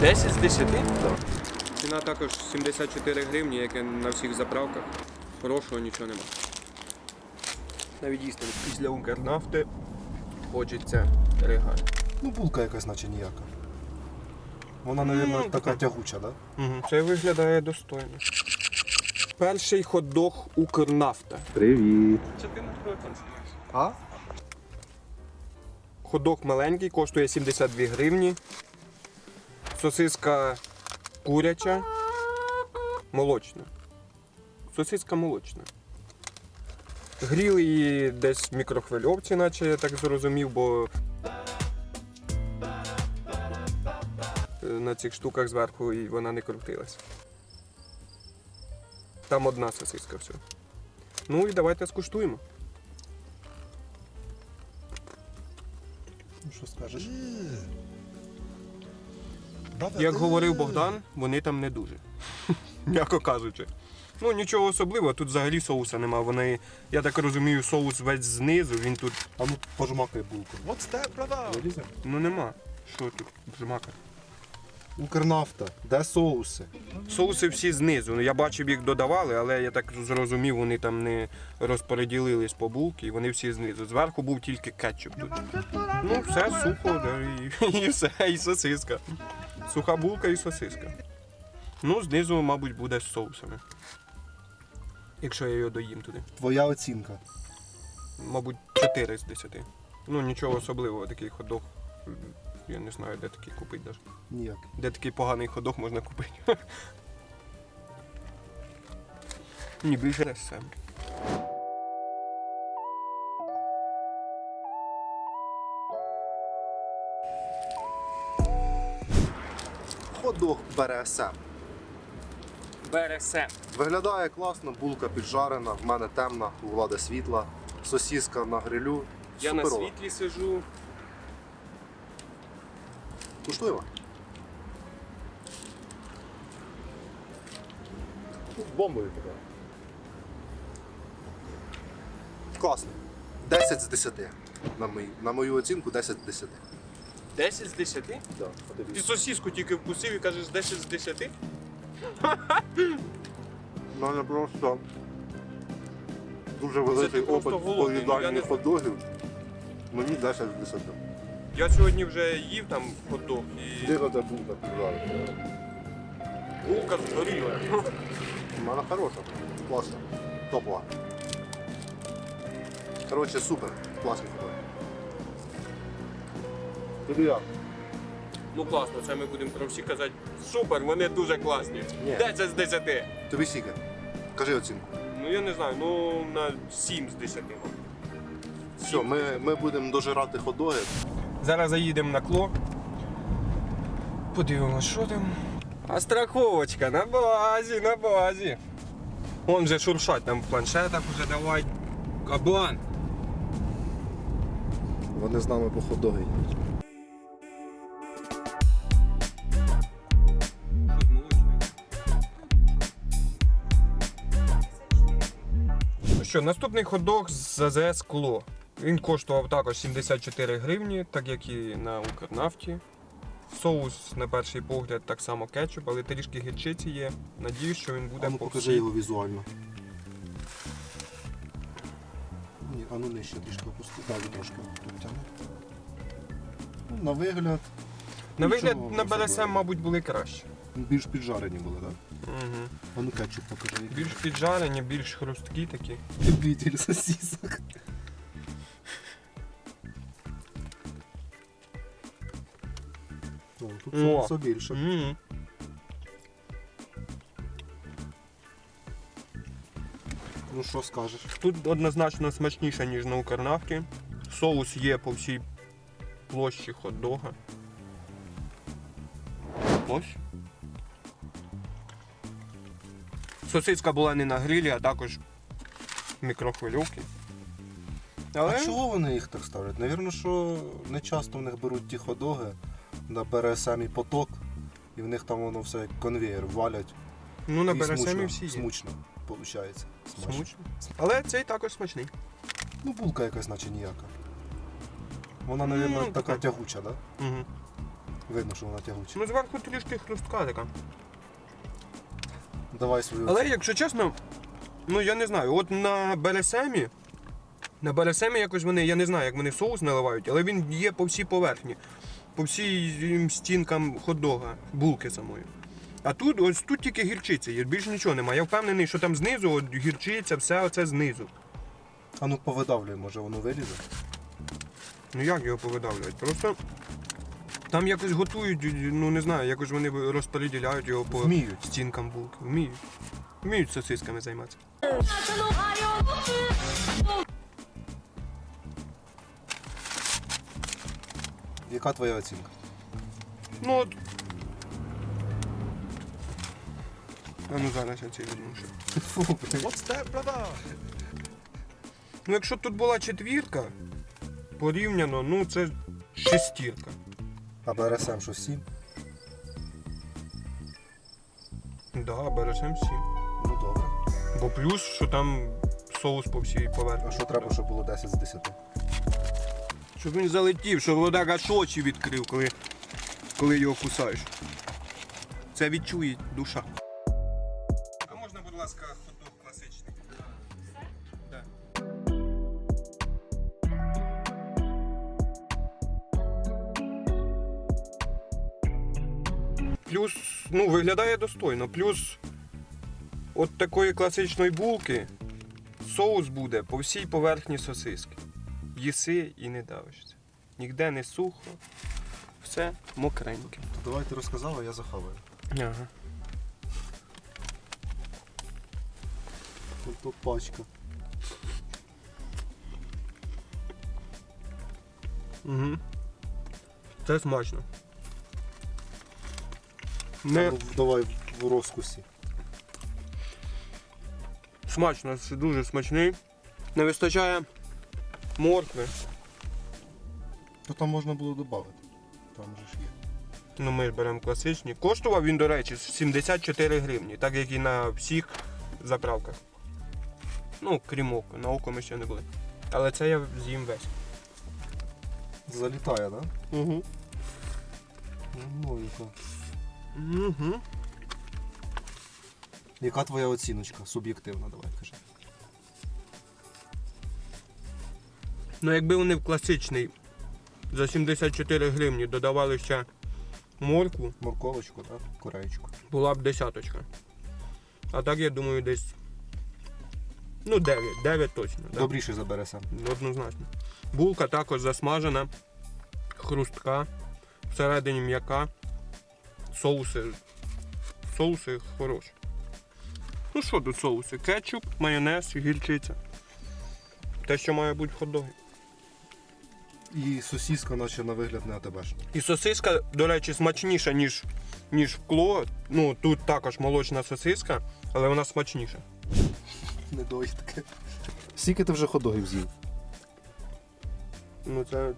10 з 10? Ціна також 74 гривні, як і на всіх заправках. Хорошого нічого нема. Навіть дійсно після Укрнафти хочеться рига. Ну, булка якась, наче ніяка. Вона, Ну, мабуть, така тягуча, так? Да? Угу. Це виглядає достойно. Перший хот-дог Укрнафта. Привіт. Чи ти на телефон знімаєш? А? Ходок маленький, коштує 72 гривні. Сосиска куряча, молочна. Сосиска молочна. Гріли її десь в мікрохвильовці, наче я так зрозумів, бо е, на цих штуках зверху і вона не крутилась. Там одна сосиска все. Ну і давайте скуштуємо. Ну, що скажеш? Як говорив Богдан, вони там не дуже. М'яко кажучи. Ну нічого особливого, тут взагалі соуса нема. Вони, я так розумію, соус весь знизу, він тут. А ну пожмакай булку. What's that, brother? Ну нема. Що тут? Жмака. Укрнафта, де соуси? Соуси всі знизу. Ну, Я бачив, їх додавали, але я так зрозумів, вони там не розподілились по булки, і вони всі знизу. Зверху був тільки кетчуп тут. Ну, все сухо, да, і, і все, і сосиска. Суха булка і сосиска. Ну, знизу, мабуть, буде з соусами. Якщо я його доїм туди. Твоя оцінка. Мабуть, 4 з 10. Ну, нічого особливого, такий ходок. Я не знаю, де такий купити навіть. Ніяк. Де такий поганий ходок можна купити. Ні, більше все. БРСМ. Бересе. Виглядає класно, булка піджарена, в мене темна, у влади світла, сосіска на грилю. Я на Суперово. світлі сижу. Куштуємо. Бомбові така. Класно. 10 з 10. На, мою, на мою оцінку 10 з 10. 10 з 10? Да, Ти сосиску тільки вкусив і кажеш 10 з 10? У мене просто дуже великий ти просто опит голодний, ну, я поїдання ходогів. Мені 10 з 10. Я сьогодні вже їв там ходок і Диво та булка піджарена. булка згоріла. У мене хороша. Класна. Топова. Коротше, супер. Класний ходок. Тобі як? Ну класно, це ми будемо про всі казати. Супер, вони дуже класні. Ні. 10 з 10. Тобі скільки? Кажи оцінку. Ну я не знаю, ну на 7 з 10. Все, ми, ми будемо дожирати ходоги. Зараз заїдемо на кло. Подивимося, що там. А страховочка на базі, на базі. Вон же шуршать там в планшетах уже давай. Кабан. Вони з нами по ходоги їдуть. Що, наступний ходок з АЗС Кло. Він коштував також 74 гривні, так як і на Укрнафті. Соус на перший погляд так само кетчуп, але трішки гірчиці є. Надіюсь, що він буде А ну по покажи всій- його візуально. Ні, а ну нижче трішки опусти. Далі трошки підтягни. Ну, на вигляд. На нічого вигляд на. БРСМ, мабуть, були краще. Більш піджарені були, так? Угу. А ну кетчуп покажи. Більш піджарені, більш хрусткі такі. Любитель сосисок. О, тут О. соуса більше. Мгм. Ну що скажеш? Тут однозначно смачніше, ніж на Укрнафті. Соус є по всій площі хот-дога. Ось. Сосиска була не на грилі, а також в мікрохвильовці. Але А чого вони їх так ставлять? Навірно, що не часто в них беруть ті ходоги, де бере самі поток, і в них там воно все як конвеєр валять. ну, на і БРСМі смучно, всі є. смучно, виходить. Смачно. Смачно. Але цей також смачний. Ну, булка якась наче ніяка. Вона, Ну, мабуть, така така. тягуча, так? Да? Угу. Видно, що вона тягуча. Ну, зверху трішки хрустка така. Давай свою. Але якщо чесно, ну я не знаю, от на Бересемі, на Бересемі якось вони, я не знаю, як вони соус наливають, але він є по всій поверхні, по всім стінкам хот-дога, булки самої. А тут, ось тут тільки гірчиця є, більше нічого немає. Я впевнений, що там знизу от, гірчиця, все оце знизу. А ну повидавлюй, може воно вилізе. Ну як його повидавлюють? Просто там якось готують, ну не знаю, якось вони розподіляють його по Вміють. стінкам булки. Вміють. Вміють сосисками займатися. Яка твоя оцінка? Ну от. А ну зараз я цей візьму ще. Фу, блін. Ну якщо б тут була четвірка, порівняно, ну це шестірка. А БРСМ що 7? Да, бересем сім. Ну добре. Бо плюс, що там соус по всій поверхні. А що треба, щоб було 10 з 10? Щоб він залетів, щоб вода аж очі відкрив, коли, коли його кусаєш. Це відчує душа. Плюс, ну, виглядає достойно. Плюс от такої класичної булки соус буде по всій поверхні сосиски їси і не давишся. Ніде не сухо, все мокреньке. То давай ти а я захаваю. Ага. Ото пачка. Угу. Це смачно. Не ну, давай в розкусі. смачно, дуже смачний. Не вистачає моркви. То там можна було додати. Там же ж є. Ну ми ж беремо класичні. Коштував він, до речі, 74 гривні, так як і на всіх заправках. Ну, крім ока, на око ми ще не були. Але це я з'їм весь. Залітає, так? Да? Угу. Ну, яка. Угу. Яка твоя оціночка? Суб'єктивна, давай кажи. Ну, якби вони в класичний за 74 гривні додавали ще моркву, Морковочку, так? Кореєчку. була б десяточка. А так я думаю десь. Ну, 9, 9 точно. Да. Добріше за БРСМ. Однозначно. Булка також засмажена, хрустка, всередині м'яка. Соуси. Соуси хороші. Ну що тут соуси? Кетчуп, майонез, гірчиця. Те, що має бути в хот-догі. І сосіска, наче на вигляд не АТБшна. І сосиска, до речі, смачніша, ніж, ніж в кло. Ну, тут також молочна сосиска, але вона смачніша. Недоїдки. Скільки ти вже ходогів з'їв? Ну, це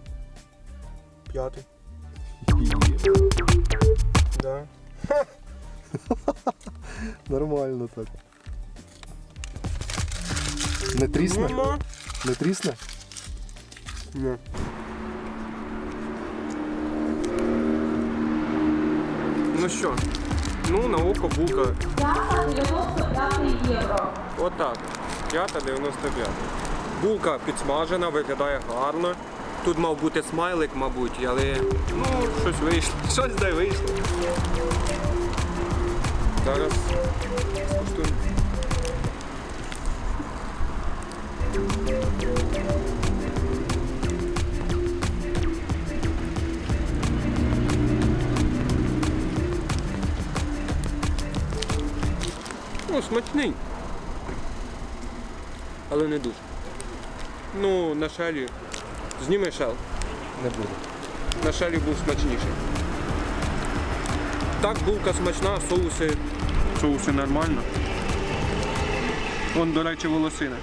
п'ятий. Да. Нормально так. Не трісне? Не трісне? Ні. Ну що, ну на око. П'ята 95 євро. Отак. П'ята 95. Булка підсмажена, виглядає гарно. Тут мав бути смайлик, мабуть, але ну, щось вийшло. Щось де вийшло. Зараз скуштуємо. Ну, смачний. Але не дуже. Ну, на шелі. Зніми шел. Не буде. На шелі був смачніший. Так, булка смачна, соуси. Соуси нормально. Вон, до речі, волосина.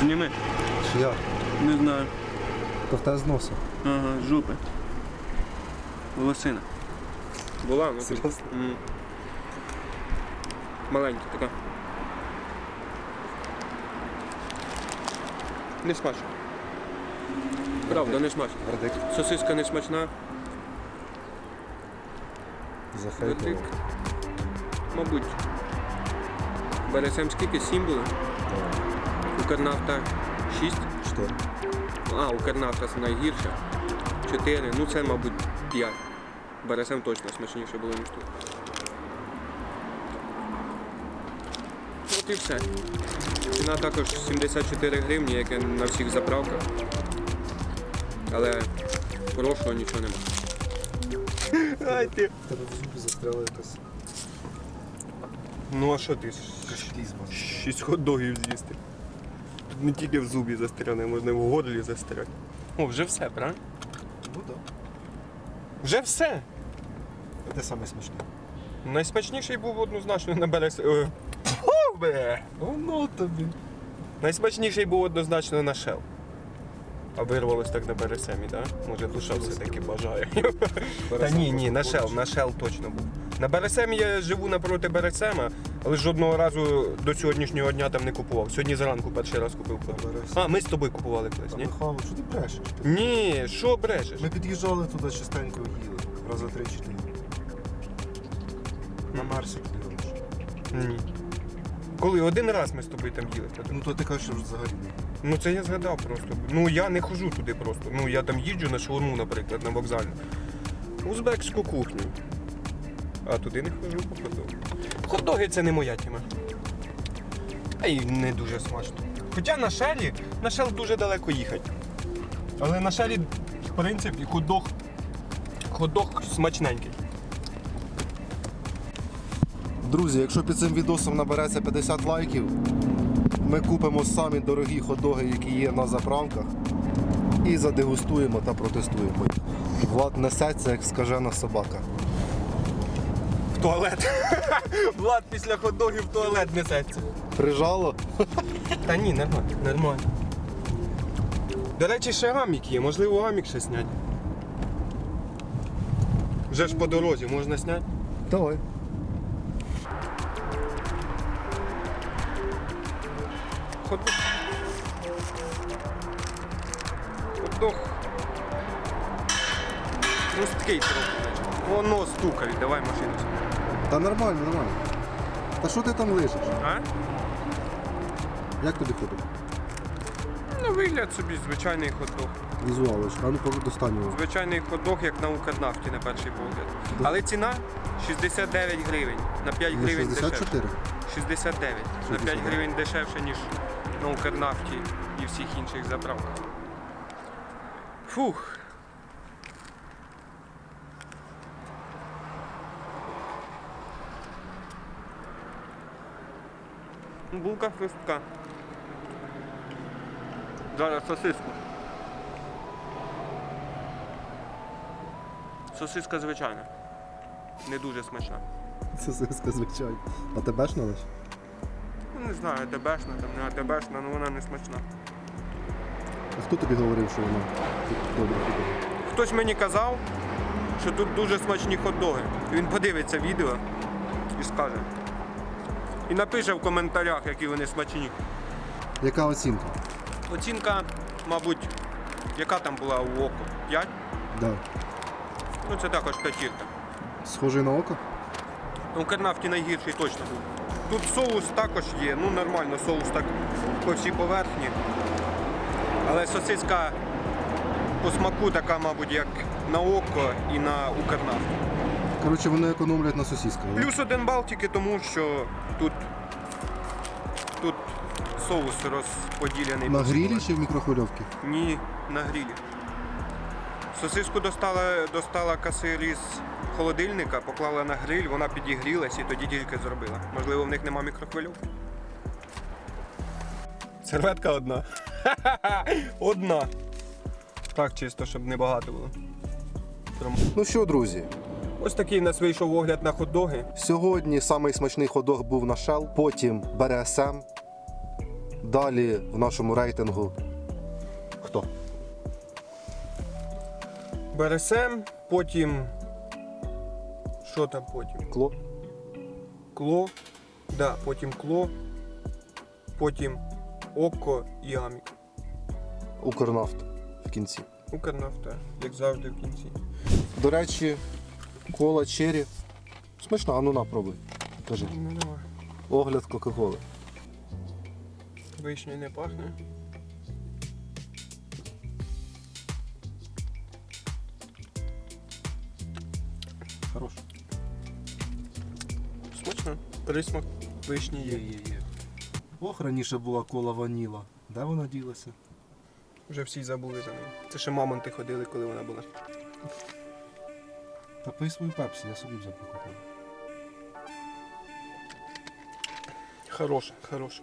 Зніми. Чи я? Не знаю. То в тебе з носа. Ага, жопи. Волосина. Була, ну. Серйозно? М. Маленька така. Не смачно. Правда, не смачно. Вердикт. Сосиска не смачна. Дотик. Мабуть. БРСМ скільки? 7 було? Укрнафта 6. Чотири. А, Укрнафта найгірша. 4. Ну це, мабуть, 5. БРСМ точно смачніше було, ніж тут. От і все. Ціна також 74 гривні, як і на всіх заправках. Але хорошого нічого немає. Ай ти. Тебе в зубі застряла якась Ну а що ти? кашкізма. Шість хот-догів з'їсти. Тут не тільки в зубі застряне, можна і в горлі застряти. О, вже все, правильно? Ну так. Вже все. А де саме смачне? Найсмачніший був однозначно на березі. Е, бе. Воно тобі. Найсмачніший був однозначно на шел. А вирвалось так на бересемі, так? Да? Може душа все-таки бажає. Та ні, ні, на шел, на шел точно був. На Бересемі я живу напроти Бересема, але жодного разу до сьогоднішнього дня там не купував. Сьогодні зранку перший раз купив. Бересем. А, ми з тобою купували колись, ні? Михайло, що ти брешеш? Ні, що брешеш? Ми під'їжджали туди частенько їли. Рази три-чотири. На Марсі під'їжджаєш. Ні. Коли один раз ми з тобою там їли. Ну то ти кажеш, що взагалі ні. Ну це я згадав просто. Ну я не хожу туди просто. Ну я там їжджу на шаурму, наприклад, на вокзальну. Узбекську кухню. А туди не хожу по хот-доги. Це не моя тема. А й не дуже смачно. Хоча на шелі, на шел дуже далеко їхати. Але на шелі, в принципі, хот-дог смачненький. Друзі, якщо під цим відосом набереться 50 лайків, ми купимо самі дорогі ходоги, які є на заправках, і задегустуємо та протестуємо. Влад несеться, як скажена собака. В туалет. Влад після хот-догів в туалет несеться. Прижало? Та ні, нормально, нормально. До речі, ще гамік є, можливо, гамік ще снять. Вже ж по дорозі можна зняти. Давай. Такий трохи. Воно стукає, давай машину. Та нормально, нормально. Та що ти там лишиш? А? Як тобі ходить? Ну, вигляд собі звичайний хот-дог. Візуалочка, а ну покажи достаннього. Звичайний хот-дог, як на Укрнафті на перший погляд. Але ціна 69 гривень. На 5 Не гривень дешевше. 64? 69. На 5 69. гривень дешевше, ніж на Укрнафті і всіх інших заправках. Фух. Булка хрустка. Зараз сосиску. Сосиска звичайна. Не дуже смачна. Це сиска, звичайно. А тебе ж налиш? Ну, не знаю, АТБшна, там не АТБшна, але вона не смачна. А хто тобі говорив, що вона добре ходить? Хтось мені казав, що тут дуже смачні хот-доги. Він подивиться відео і скаже. І напише в коментарях, які вони смачні. Яка оцінка? Оцінка, мабуть, яка там була у око? 5? Да. Ну це також п'ятірка. Схожий на око? У Кернафті найгірший точно був. Тут соус також є, ну нормально, соус так по всій поверхні. Але сосиска по смаку така, мабуть, як на око і на Укрнафті. Коротше, вони економлять на сосісках. да? Плюс один бал тільки тому, що тут, тут соус розподілений. На грілі чи в мікрохвильовці? Ні, на грілі. Сосиску достала, достала касир із холодильника, поклала на гриль, вона підігрілась і тоді тільки зробила. Можливо, в них нема мікрохвильовки. Серветка одна. Одна. Так, чисто, щоб не багато було. Прям. Ну що, друзі, Ось такий у нас вийшов огляд на хот-доги. сьогодні самий смачний ходок був на Shell, потім БРСМ. Далі в нашому рейтингу. Хто? БРСМ, потім. Що там потім? Кло? Кло. Да, потім кло. Потім Око і Амік. Укрнафт в кінці. Укрнафта, як завжди в кінці. До речі, кола Черрі Смачно, а ну на, пробуй. Кажи. Ну давай. Огляд Кока-Коли. Вишня не пахне. Хорош. Смачно. Присмак вишні є. є. Ох, раніше була кола ваніла. Де вона ділася? Вже всі забули за неї. Це ще мамонти ходили, коли вона була. Та пий свою пепсі, я собі взяв Кока-Колу. Хороше, хороше.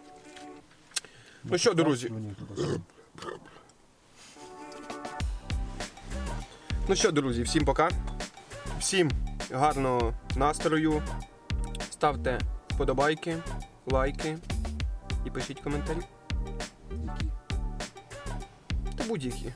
Ну що, друзі? Мені туди. Ну що, друзі, всім пока. Всім гарного настрою. Ставте вподобайки, лайки і пишіть коментарі. Які? Та будь-які.